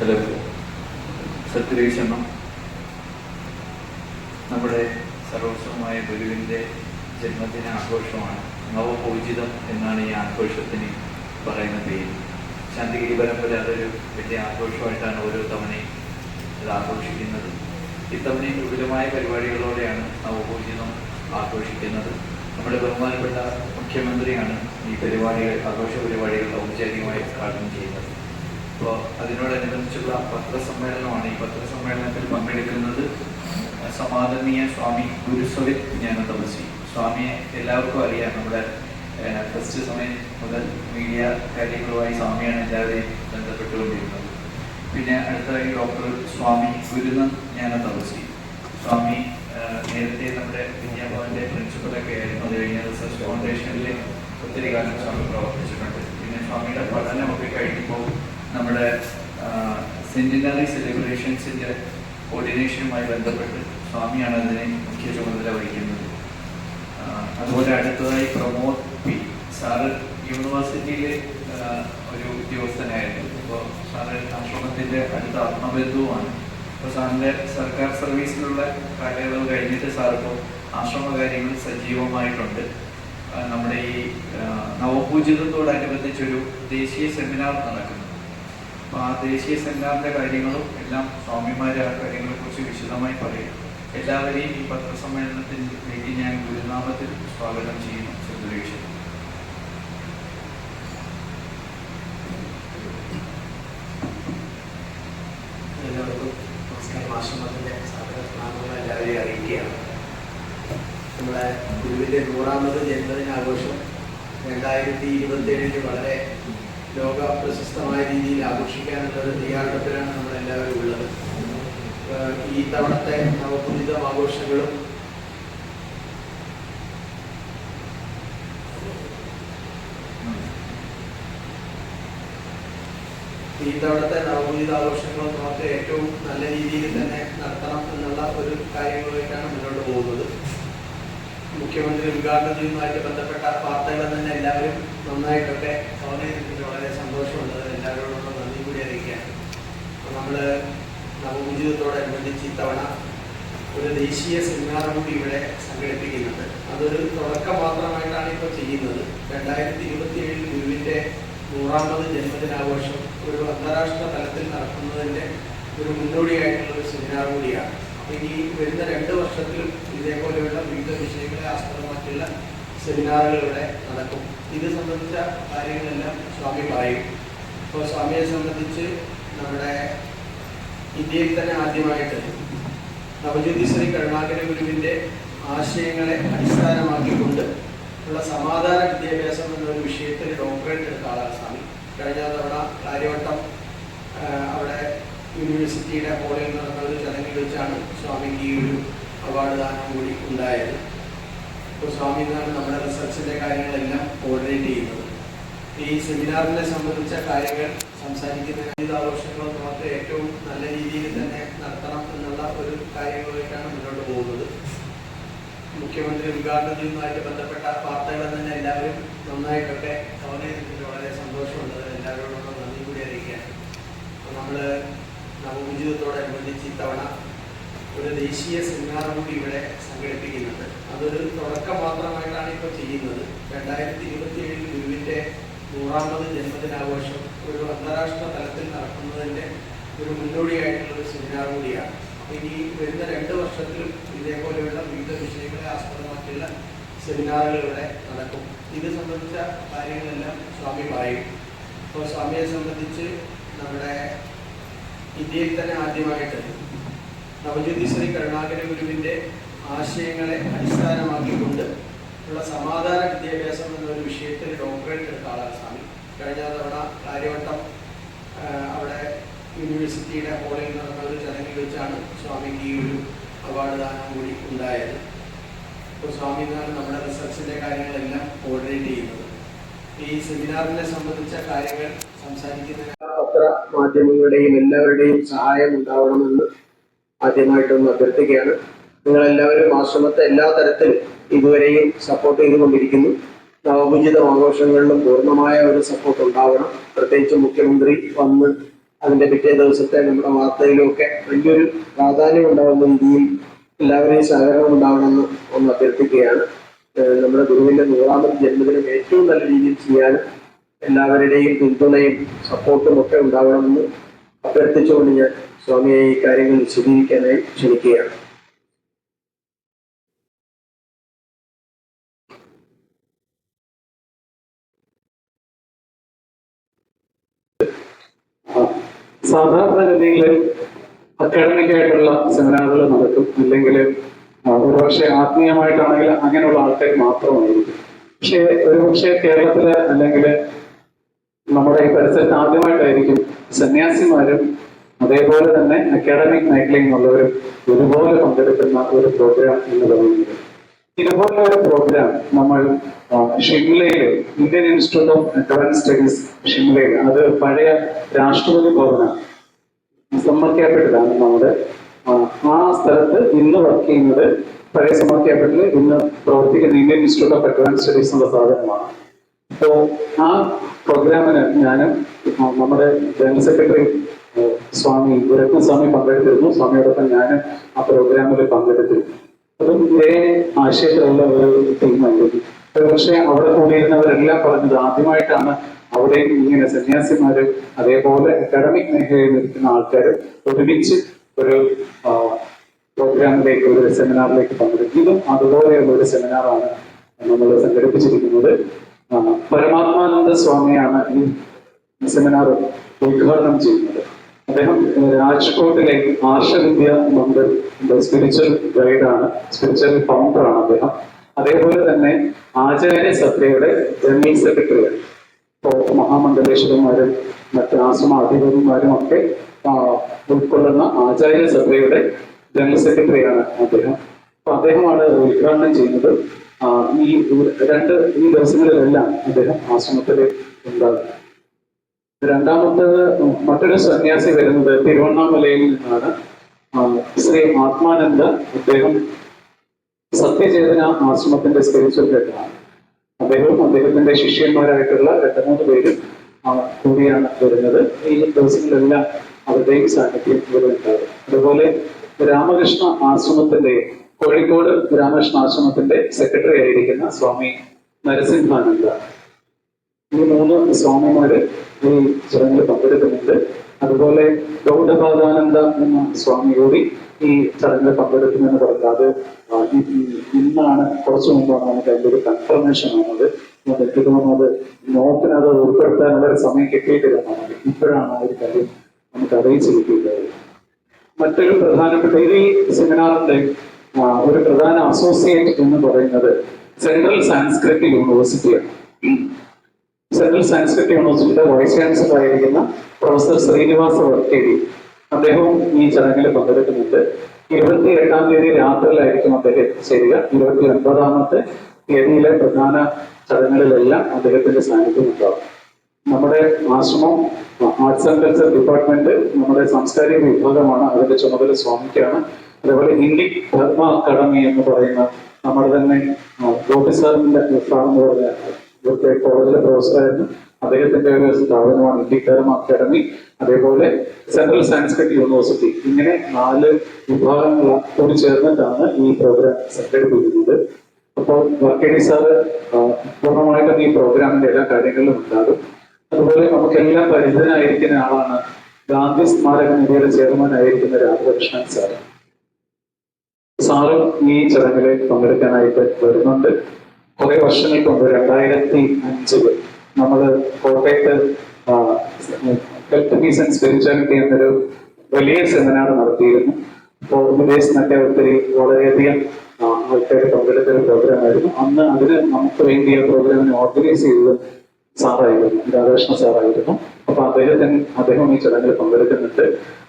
പലർക്കും സത്യദേശണം നമ്മുടെ സർവസ്വമായ ഗുരുവിന്റെ ജന്മദിന ആഘോഷമാണ് നവപൂജിതം എന്നാണ് ഈ ആഘോഷത്തിന് പറയുന്ന പേര്. ശാന്തിഗിരി പരമ്പര അതൊരു വലിയ ആഘോഷമായിട്ടാണ് ഓരോ തവണയും ഇത് ആഘോഷിക്കുന്നത്. ഇത്തവണയും വിപുലമായ പരിപാടികളോടെയാണ് നവപൂജിതം ആഘോഷിക്കുന്നത്. നമ്മുടെ ബഹുമാനപ്പെട്ട മുഖ്യമന്ത്രിയാണ് ഈ പരിപാടികൾ ആഘോഷ പരിപാടികൾ ഔപചാരികമായി ഉദ്ഘാടനം ചെയ്യുന്നത്. അപ്പോൾ അതിനോടനുബന്ധിച്ചുള്ള പത്രസമ്മേളനമാണ്. ഈ പത്രസമ്മേളനത്തിൽ പങ്കെടുക്കുന്നത് സമാദരണീയ സ്വാമി ഗുരുസ്വരി ജ്ഞാനതപസി സ്വാമിയെ എല്ലാവർക്കും അറിയാം. നമ്മുടെ ഫസ്റ്റ് സമയം മുതൽ മീഡിയ കാര്യങ്ങളുമായി സ്വാമിയാണ് എല്ലാവരെയും ബന്ധപ്പെട്ടുകൊണ്ടിരുന്നത്. പിന്നെ അടുത്തതായി ഡോക്ടർ സ്വാമി ഗുരുനന്ദ് ജ്ഞാനതപസി സ്വാമി നേരത്തെ നമ്മുടെ വിദ്യാഭവന്റെ പ്രിൻസിപ്പലൊക്കെ ആയിരുന്നു. അത് കഴിഞ്ഞ റിസർച്ച് ഫൗണ്ടേഷനിൽ ഒത്തിരി കാലം സ്വാമി പ്രവർത്തിച്ചിട്ടുണ്ട്. പിന്നെ സ്വാമിയുടെ പഠനമൊക്കെ കഴിയുമ്പോൾ നമ്മുടെ സെന്റിനറി സെലിബ്രേഷൻസിന്റെ കോർഡിനേഷനുമായി ബന്ധപ്പെട്ട് സ്വാമിയാണ് അതിനെ മുഖ്യ ചുമതല വഹിക്കുന്നത്. അതുപോലെ അടുത്തതായി പ്രമോദ് പി. സാറ് യൂണിവേഴ്സിറ്റിയിലെ ഒരു ഉദ്യോഗസ്ഥനായിരുന്നു. ഇപ്പോൾ സാറ് ആശ്രമത്തിന്റെ അടുത്ത ആത്മബന്ധുവാണ് ഇപ്പോൾ സാറിന്റെ സർക്കാർ സർവീസിലുള്ള കാലയളവ് കഴിഞ്ഞിട്ട് സാറിപ്പോൾ ആശ്രമ കാര്യങ്ങൾ സജീവമായിട്ടുണ്ട്. നമ്മുടെ ഈ നവപൂജിതത്തോടനുബന്ധിച്ചൊരു ദേശീയ സെമിനാർ നടക്കുന്നു. ദേശീയ സെമിനാറിന്റെ കാര്യങ്ങളും എല്ലാം സ്വാമിമാരെ ആ കാര്യങ്ങളെ കുറിച്ച് വിശദമായി പറയും. എല്ലാവരെയും ഈ പത്രസമ്മേളനത്തിലേക്ക് ഞാൻ ഗുരുനാമത്തിൽ സ്വാഗതം ചെയ്യുന്നു. അറിയിക്കുകയാണ്. നമ്മുടെ ഗുരുവിന്റെ നൂറാമത് ജന്മദിനാഘോഷം രണ്ടായിരത്തി ഇരുപത്തേഴിന് വളരെ ലോക പ്രശസ്തമായ രീതിയിൽ ആഘോഷിക്കാനുള്ളത് തയ്യാറെടുപ്പിലാണ് തയ്യാറെടുപ്പിലാണ് നമ്മളെല്ലാവരും ഉള്ളത്. ഈ തവണത്തെ നവപുരിതം ആഘോഷങ്ങളും ഈ തവണത്തെ നവപുരിത ആഘോഷങ്ങളും നമുക്ക് ഏറ്റവും നല്ല രീതിയിൽ തന്നെ നടത്തണം എന്നുള്ള ഒരു കാര്യങ്ങളുമായിട്ടാണ് മുന്നോട്ട് പോകുന്നത്. മുഖ്യമന്ത്രി ഉദ്ഘാടനം ചെയ്യുന്നതുമായിട്ട് ബന്ധപ്പെട്ട വാർത്തകൾ തന്നെ എല്ലാവരും നന്നായിട്ടൊക്കെ കവർ ചെയ്തിട്ടുണ്ട് വളരെ സന്തോഷമുണ്ട് അത് എല്ലാവരോടും നന്ദി കൂടി അറിയിക്കുകയാണ് അപ്പോൾ നമ്മൾ നവപൂജിതത്തോടനുബന്ധിച്ച് ഇത്തവണ ഒരു ദേശീയ സെമിനാർ കൂടി ഇവിടെ സംഘടിപ്പിക്കുന്നുണ്ട്. അതൊരു തുടക്കം മാത്രമായിട്ടാണ് ഇപ്പോൾ ചെയ്യുന്നത്. രണ്ടായിരത്തി ഇരുപത്തി ഏഴിൽ ഗുരുവിന്റെ നൂറാമത് ജന്മദിനാഘോഷം ഒരു അന്താരാഷ്ട്ര തലത്തിൽ നടക്കുന്നതിന്റെ ഒരു മുന്നോടിയായിട്ടുള്ള ഒരു സെമിനാർ കൂടിയാണ്. അപ്പോൾ ഇനി വരുന്ന രണ്ട് വർഷത്തിലും ഇതേപോലെയുള്ള വിവിധ വിഷയങ്ങളെ ആസ്പദമാക്കിയുള്ള സെമിനാറുകൾ ഇവിടെ നടക്കും. ഇത് സംബന്ധിച്ച കാര്യങ്ങളെല്ലാം സ്വാമി പറയും. അപ്പോൾ സ്വാമിയെ സംബന്ധിച്ച് നമ്മുടെ ഇന്ത്യയിൽ തന്നെ ആദ്യമായിട്ട് നവജ്യോതി ശ്രീ കരുണാകര ഗുരുവിന്റെ ആശയങ്ങളെ അടിസ്ഥാനമാക്കിക്കൊണ്ട് ഉള്ള സമാധാന വിദ്യാഭ്യാസം എന്നൊരു വിഷയത്തിൽ ഡോക്ടറേറ്റ് എടുത്ത ആളാണ് സ്വാമി. കഴിഞ്ഞ തവണ കാര്യവട്ടം അവിടെ യൂണിവേഴ്സിറ്റിയുടെ ഹോളിൽ നടന്ന ഒരു ചടങ്ങിൽ വെച്ചാണ് സ്വാമിക്ക് ഈ ഒരു അവാർഡ് ദാനം കൂടി ഉണ്ടായത്. ഇപ്പോൾ സ്വാമി എന്നാണ് നമ്മുടെ റിസർച്ചിന്റെ കാര്യങ്ങളെല്ലാം കോർഡിനേറ്റ് ചെയ്യുന്നത്. ഈ സെമിനാറിനെ സംബന്ധിച്ച കാര്യങ്ങൾ സംസാരിക്കുന്ന വിവിധ ആഘോഷങ്ങളും നമുക്ക് ഏറ്റവും നല്ല രീതിയിൽ തന്നെ നടത്തണം എന്നുള്ള ഒരു കാര്യങ്ങളിലേക്കാണ് മുന്നോട്ട് പോകുന്നത്. മുഖ്യമന്ത്രി ഉദ്ഘാടനം ചെയ്യുന്നതുമായിട്ട് ബന്ധപ്പെട്ട വാർത്തകൾ തന്നെ എല്ലാവരും നന്നായിട്ടൊക്കെ കവർ വളരെ സന്തോഷമുണ്ട്. അത് എല്ലാവരോടും നന്ദി കൂടി അറിയിക്കുകയാണ്. അപ്പോൾ നമ്മൾ നവപൂജിതത്തോടനുബന്ധിച്ച് ഇത്തവണ ഒരു ദേശീയ സെമിനാർ കൂടി ഇവിടെ സംഘടിപ്പിക്കുന്നുണ്ട്. അതൊരു തുടക്കം മാത്രമായിട്ടാണ് ഇപ്പോൾ ചെയ്യുന്നത്. രണ്ടായിരത്തി ഇരുപത്തി ഏഴിൽ ഗുരുവിന്റെ നൂറാമത് ജന്മദിനാഘോഷം ഒരു അന്താരാഷ്ട്ര തലത്തിൽ നടക്കുന്നതിന്റെ ഒരു മുന്നോടിയായിട്ടുള്ള ഒരു സെമിനാർ കൂടിയാണ്. അപ്പോൾ ഇനി വരുന്ന രണ്ട് വർഷത്തിലും ഇതേപോലെയുള്ള വിവിധ വിഷയങ്ങളെ ആസ്പദമാക്കിയുള്ള സെമിനാറുകൾ ഇവിടെ നടക്കും. ഇത് സംബന്ധിച്ച കാര്യങ്ങളെല്ലാം സ്വാമി പറയും. അപ്പോൾ സ്വാമിയെ സംബന്ധിച്ച് നമ്മുടെ ഇന്ത്യയിൽ തന്നെ ആദ്യമായിട്ട് നവജ്യോതി ശ്രീ കരുണാകര ഗുരുവിന്റെ ആശയങ്ങളെ അടിസ്ഥാനമാക്കിക്കൊണ്ട് ഉള്ള സമാധാന വിദ്യാഭ്യാസം എന്നൊരു വിഷയത്തിൽ ഡോക്ടറേറ്റ് എടുത്ത ആളാണ് സ്വാമി. കഴിഞ്ഞ തവണ കാര്യവട്ടം അവിടെ യൂണിവേഴ്സിറ്റിയുടെ ഹോളിൽ നടന്ന ഒരു ചടങ്ങിൽ വെച്ചാണ് സ്വാമിക്ക് ഈ ഒരു അവാർഡ് ദാനം കൂടി ഉണ്ടായത്. അപ്പോൾ സ്വാമി എന്നാണ് നമ്മുടെ റിസർച്ചിന്റെ കാര്യങ്ങളെല്ലാം കോർഡിനേറ്റ് ചെയ്യുന്നത്. ഈ സെമിനാറിനെ സംബന്ധിച്ച കാര്യങ്ങൾ സംസാരിക്കുന്ന പത്ര മാധ്യമങ്ങളുടെയും എല്ലാവരുടെയും സഹായം ഉണ്ടാവണമെന്ന് ആദ്യമായിട്ടൊന്ന് അഭ്യർത്ഥിക്കുകയാണ്. നിങ്ങളെല്ലാവരും ആശ്രമത്തെ എല്ലാ തരത്തിലും ഇതുവരെയും സപ്പോർട്ട് ചെയ്തുകൊണ്ടിരിക്കുന്നു. നവപൂജിത ആഘോഷങ്ങളിലും പൂർണമായ ഒരു സപ്പോർട്ട് ഉണ്ടാവണം. പ്രത്യേകിച്ച് മുഖ്യമന്ത്രി വന്ന് അതിന്റെ പിറ്റേ ദിവസത്തെ നമ്മുടെ വാർത്തയിലുമൊക്കെ വലിയൊരു പ്രാധാന്യം ഉണ്ടാവുന്ന രീതിയിൽ എല്ലാവരെയും സഹകരണം ഉണ്ടാവണമെന്ന് ഒന്ന് അഭ്യർത്ഥിക്കുകയാണ്. നമ്മുടെ ഗുരുവിന്റെ നൂറാമത് ജന്മദിനം ഏറ്റവും നല്ല രീതിയിൽ ചെയ്യാൻ എല്ലാവരുടെയും പിന്തുണയും സപ്പോർട്ടും ഒക്കെ ഉണ്ടാവണമെന്ന് അഭ്യർത്ഥിച്ചുകൊണ്ട് ഞാൻ സ്വാമിയെ ഈ കാര്യങ്ങൾ വിശദീകരിക്കാനായി ക്ഷണിക്കുകയാണ്. സാധാരണഗതിയിൽ അക്കാഡമിക് ആയിട്ടുള്ള സെമിനാറുകൾ നടക്കും. അല്ലെങ്കിൽ ഒരുപക്ഷെ ആത്മീയമായിട്ടാണെങ്കിൽ അങ്ങനെയുള്ള ആൾക്കാർ മാത്രമായിരിക്കും. പക്ഷേ ഒരുപക്ഷെ കേരളത്തിലെ അല്ലെങ്കിൽ നമ്മുടെ ഈ പരിസരത്ത് ആദ്യമായിട്ടായിരിക്കും സന്യാസിമാരും അതേപോലെ തന്നെ അക്കാഡമിക് മേഖലയിൽ നിന്നുള്ളവരും ഒരുപോലെ പങ്കെടുക്കുന്ന ഒരു പ്രോഗ്രാം എന്ന് പറയുന്നത്. ഇതുപോലുള്ള ഒരു പ്രോഗ്രാം നമ്മൾ ഷിംലയിൽ Indian institute of advance studies ഷിംലയിൽ. അത് പഴയ രാഷ്ട്രപതി ഭവനാണ്. സമ്മർ നമ്മുടെ ആ, സ്ഥലത്ത് ഇന്ന് വർക്ക് ചെയ്യുന്നത് പഴയ സമ്മർ ഇന്ന് പ്രവർത്തിക്കുന്ന Indian institute of advance studies എന്നുള്ള സാധനമാണ്. അപ്പോ ആ പ്രോഗ്രാമിന് ഞാനും നമ്മുടെ ജനറൽ സെക്രട്ടറി സ്വാമി ഗുരത്ന സ്വാമി പങ്കെടുത്തിരുന്നു. സ്വാമിയോടൊപ്പം ഞാനും ആ പ്രോഗ്രാമിൽ പങ്കെടുത്തിരുന്നു ആശയത്തിലുള്ള ഒരു ടീമായിരുന്നു പക്ഷെ അവിടെ കൂടിയിരുന്നവരെല്ലാം പറഞ്ഞത് ആദ്യമായിട്ടാണ് അവിടെ ഇങ്ങനെ സന്യാസിമാര് അതേപോലെ അക്കാഡമിക് മേഖലയിൽ നിൽക്കുന്ന ആൾക്കാർ ഒരുമിച്ച് ഒരു പ്രോഗ്രാമിലേക്ക് ഒരു സെമിനാറിലേക്ക് പങ്കെടുക്കുന്നതും അതുപോലെയുള്ള ഒരു സെമിനാറാണ് നമ്മൾ സംഘടിപ്പിച്ചിരിക്കുന്നത്. പരമാത്മാനന്ദ സ്വാമിയാണ് ഈ സെമിനാർ ഉദ്ഘാടനം ചെയ്യുന്നത്. അദ്ദേഹം രാജ്കോട്ടിലെ ആർഷവിദ്യ മന്ദിർ സ്പിരിച്വൽ ഗൈഡാണ് സ്പിരിച്വൽ ഫൗണ്ടറാണ് അദ്ദേഹം. അതേപോലെ തന്നെ ആചാര്യ സഭയുടെ ജനറൽ സെക്രട്ടറിയാണ് ഇപ്പോ മഹാമണ്ഡലേശ്വരന്മാരും മറ്റ് ആശ്രമ അധികൃതന്മാരും ഒക്കെ ഉൾക്കൊള്ളുന്ന ആചാര്യ സഭയുടെ ജനറൽ സെക്രട്ടറിയാണ് അദ്ദേഹം. അപ്പൊ അദ്ദേഹമാണ് ഉദ്ഘാടനം ചെയ്യുന്നത്. ഈ രണ്ട് ഈ ദിവസങ്ങളിലെല്ലാം അദ്ദേഹം ആശ്രമത്തിൽ ഉണ്ടാകും. രണ്ടാമത്തേത് മറ്റൊരു സന്യാസി വരുന്നത് തിരുവണ്ണാമലയിൽ നിന്നാണ്. ശ്രീ ആത്മാനന്ദ അദ്ദേഹം സത്യചേതന ആശ്രമത്തിന്റെ സ്പിരിച്വൽ ഹെഡാണ് അദ്ദേഹവും അദ്ദേഹത്തിന്റെ ശിഷ്യന്മാരായിട്ടുള്ള രണ്ട് മൂന്ന് പേരും കൂടിയാണ് വരുന്നത്. ഈ ദിവസങ്ങളിലെല്ലാം അവരുടെയും സാന്നിധ്യം ഇവിടെ ഉണ്ടാകും. അതുപോലെ രാമകൃഷ്ണ ആശ്രമത്തിന്റെ കോഴിക്കോട് രാമകൃഷ്ണ ആശ്രമത്തിന്റെ സെക്രട്ടറി ആയിരിക്കുന്ന സ്വാമി നരസിംഹാനന്ദ ഈ മൂന്ന് സ്വാമിമാര് ഈ ചടങ്ങിൽ പങ്കെടുക്കുന്നുണ്ട്. അതുപോലെ ഗൗഡപാദാനന്ദ എന്ന സ്വാമി കൂടി ഈ ചടങ്ങിൽ പങ്കെടുക്കുമെന്ന് പറഞ്ഞാൽ ഇന്നാണ് കുറച്ചു മുമ്പാണ് നമുക്ക് അതിന്റെ ഒരു കൺഫർമേഷൻ ആണത് എനിക്ക് തോന്നുന്നത് നോക്കിനത് ഉൾപ്പെടുത്താനുള്ള ഒരു സമയം കിട്ടിയിട്ടില്ല. നമുക്ക് ഇപ്പോഴാണ് ആ ഒരു കാര്യം നമുക്ക് അറിയിച്ചു കിട്ടിയിട്ടുള്ളത്. മറ്റൊരു പ്രധാനപ്പെട്ട ഈ സെമിനാറിന്റെ ഒരു പ്രധാന അസോസിയേറ്റ് എന്ന് പറയുന്നത് സെൻട്രൽ സാൻസ്ക്രിറ്റ് യൂണിവേഴ്സിറ്റിയാണ് സെൻട്രൽ സയൻസ് യൂണിവേഴ്സിറ്റിയുടെ വൈസ് ചാൻസലർ ആയിരിക്കുന്ന പ്രൊഫസർ ശ്രീനിവാസ വർക്കേരി അദ്ദേഹവും ഈ ചടങ്ങിൽ പങ്കെടുക്കുന്നുണ്ട്. ഇരുപത്തി എട്ടാം തീയതി രാത്രിയിലായിരിക്കും അദ്ദേഹം എത്തിച്ചേരുക. ഇരുപത്തി ഒൻപതാമത്തെ തീയതിയിലെ പ്രധാന ചടങ്ങുകളിലെല്ലാം അദ്ദേഹത്തിന്റെ സാന്നിധ്യം ഉണ്ടാവും നമ്മുടെ ആശ്രമം ആർട്സ് ആൻഡ് കൾച്ചർ ഡിപ്പാർട്ട്മെന്റ് നമ്മുടെ സാംസ്കാരിക വിഭാഗമാണ് അതിന്റെ ചുമതല സ്വാമിക്കാണ്. അതേപോലെ ഇന്ത്യൻ ധർമ്മ അക്കാദമി എന്ന് പറയുന്ന നമ്മുടെ തന്നെ ഗോപി സാറിന്റെ എന്ന് പറഞ്ഞ ഇവിടുത്തെ കോളേജിലെ പ്രൊഫസറായിരുന്നു അദ്ദേഹത്തിന്റെ ഒരു സ്ഥാപനമാണ് ധർമ്മ അക്കാദമി അതേപോലെ സെൻട്രൽ സാൻസ്ക്രിറ്റ് യൂണിവേഴ്സിറ്റി ഇങ്ങനെ നാല് വിഭാഗങ്ങൾ കൂടി ചേർന്നിട്ടാണ് ഈ പ്രോഗ്രാം സംഘടിപ്പിക്കുന്നത് അപ്പോൾ വർക്കേടി സാറ് പൂർണമായിട്ടും ഈ പ്രോഗ്രാമിന്റെ എല്ലാ കാര്യങ്ങളിലും ഉണ്ടാകും. അതുപോലെ നമുക്കെല്ലാം പരിചിതനായിരിക്കുന്ന ആളാണ് ഗാന്ധി സ്മാരക നിധിയുടെ ചെയർമാൻ ആയിരിക്കുന്ന രാധാകൃഷ്ണൻ സാർ സാറും ഈ ചടങ്ങിൽ പങ്കെടുക്കാനായിട്ട് വരുന്നുണ്ട്. കുറെ വർഷങ്ങൾക്ക് മുമ്പ് രണ്ടായിരത്തി അഞ്ചിൽ നമ്മൾ കോട്ടയത്ത് ഹെൽത്ത് പീസ് സ്പിരിച്വാലിറ്റി എന്നൊരു വലിയ സെമിനാർ നടത്തിയിരുന്നു. അപ്പോൾ വിദേശത്തൊക്കെ ഒത്തിരി വളരെയധികം ആൾക്കാർ പങ്കെടുത്ത ഒരു പ്രോഗ്രാം ആയിരുന്നു. അന്ന് അതിന് നമുക്ക് വേണ്ടി ആ പ്രോഗ്രാമിനെ ഓർഗനൈസ് ചെയ്തത് സാറായിരുന്നു രാധാകൃഷ്ണ സാറായിരുന്നു. അപ്പൊ അദ്ദേഹത്തിന് അദ്ദേഹം ഈ ചടങ്ങിൽ പങ്കെടുക്കുന്നുണ്ട്.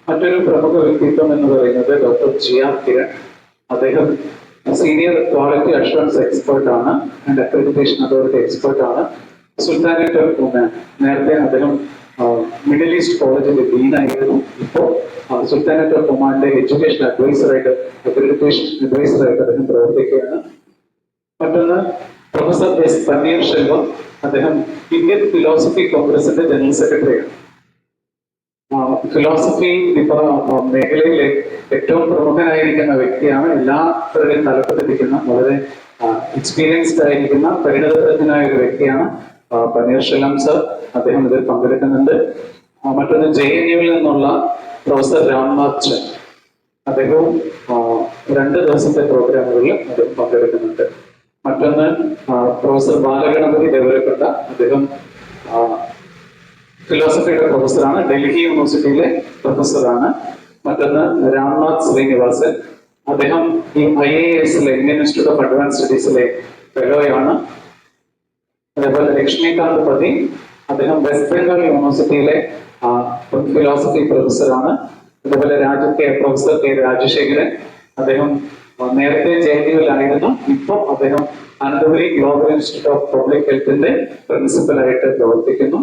മറ്റൊരു പ്രമുഖ വ്യക്തിത്വം എന്ന് പറയുന്നത് ഡോക്ടർ ജി ആർ കിരൺ. അദ്ദേഹം സീനിയർ ക്വാളിറ്റി അഷുറൻസ് എക്സ്പെർട്ട് ആണ്. ആൻഡ് അക്രഡിറ്റേഷൻ അതോറിറ്റി എക്സ്പെർട്ട് ആണ്. സുൽത്താനേറ്റ് നേരത്തെ അദ്ദേഹം മിഡിൽ ഈസ്റ്റ് കോളേജിന്റെ ഡീൻ ആയിരുന്നു. ഇപ്പോൾ സുൽത്താനേറ്റ് ഓഫ് ഒമാന്റെ എഡ്യൂക്കേഷൻ അഡ്വൈസറായിട്ട് അക്രഡിറ്റേഷൻ അഡ്വൈസറായിട്ട് അദ്ദേഹം പ്രവർത്തിക്കുകയാണ്. മറ്റൊന്ന് പ്രൊഫസർ എസ് പന്നീർ ശെൽവം. അദ്ദേഹം ഇന്ത്യൻ ഫിലോസഫി കോൺഗ്രസിന്റെ ജനറൽ സെക്രട്ടറിയാണ് ഫിലോസഫി മേഖലയിലെ ഏറ്റവും പ്രമുഖനായിരിക്കുന്ന വ്യക്തിയാണ് എല്ലാവരുടെയും തലപ്പത്തിരിക്കുന്ന വളരെ എക്സ്പീരിയൻസ്ഡ് ആയിരിക്കുന്ന പരിണതനായ ഒരു വ്യക്തിയാണ് പനീർശെല്ലാം സർ. അദ്ദേഹം ഇതിൽ പങ്കെടുക്കുന്നുണ്ട്. മറ്റൊന്ന് ജെ എൻ യുവിൽ നിന്നുള്ള പ്രൊഫസർ രാംനാഥ് ചെൻ. അദ്ദേഹവും രണ്ട് ദിവസത്തെ പ്രോഗ്രാമുകളിൽ അദ്ദേഹം പങ്കെടുക്കുന്നുണ്ട്. മറ്റൊന്ന് പ്രൊഫസർ ബാലഗണപതി ദേവരക്കൊണ്ട. അദ്ദേഹം ഫിലോസഫിയുടെ പ്രൊഫസറാണ് ഡൽഹി യൂണിവേഴ്സിറ്റിയിലെ പ്രൊഫസറാണ്. മറ്റൊന്ന് രാംനാഥ് ശ്രീനിവാസൻ. അദ്ദേഹം ഈ ഐ എ എസിലെ ഇന്ത്യൻ ഇൻസ്റ്റിറ്റ്യൂട്ട് ഓഫ് അഡ്വാൻസ് സ്റ്റഡീസിലെ ഫെലോയാണ്. അതേപോലെ ലക്ഷ്മികാന്ത് പതി അദ്ദേഹം വെസ്റ്റ് ബംഗാൾ യൂണിവേഴ്സിറ്റിയിലെ ഫിലോസഫി പ്രൊഫസറാണ്. അതുപോലെ Raju K professor K Rajasekharan. അദ്ദേഹം നേരത്തെ ജെ എൻ യുവിലായിരുന്നു ഇപ്പോൾ അദ്ദേഹം Ananthapuri global institute of public ഹെൽത്തിന്റെ പ്രിൻസിപ്പലായിട്ട് പ്രവർത്തിക്കുന്നു.